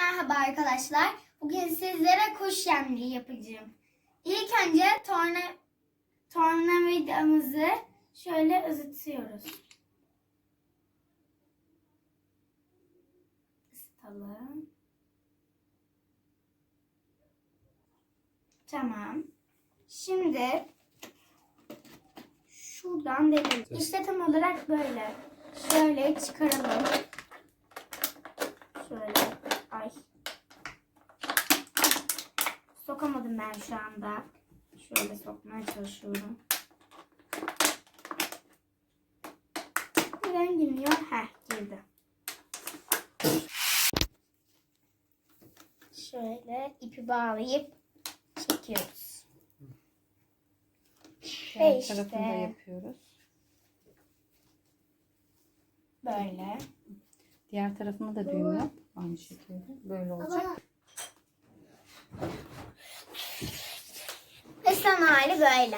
Merhaba arkadaşlar. Bugün sizlere kuş yemliği yapacağım. İlk önce torna tornavidamızı şöyle ısıtıyoruz. Isıtalım. Tamam. Şimdi şuradan deneyelim. İşte tam olarak böyle. Şöyle çıkaralım. Şöyle. Sokamadım ben şu anda. Şöyle sokmaya çalışıyorum. Neden girmiyor? Heh girdi. Şöyle ipi bağlayıp çekiyoruz. Diğer işte. tarafını da yapıyoruz. Böyle. Diğer tarafını da düğüm yap. Aynı şekilde. Böyle olacak. Son hali böyle.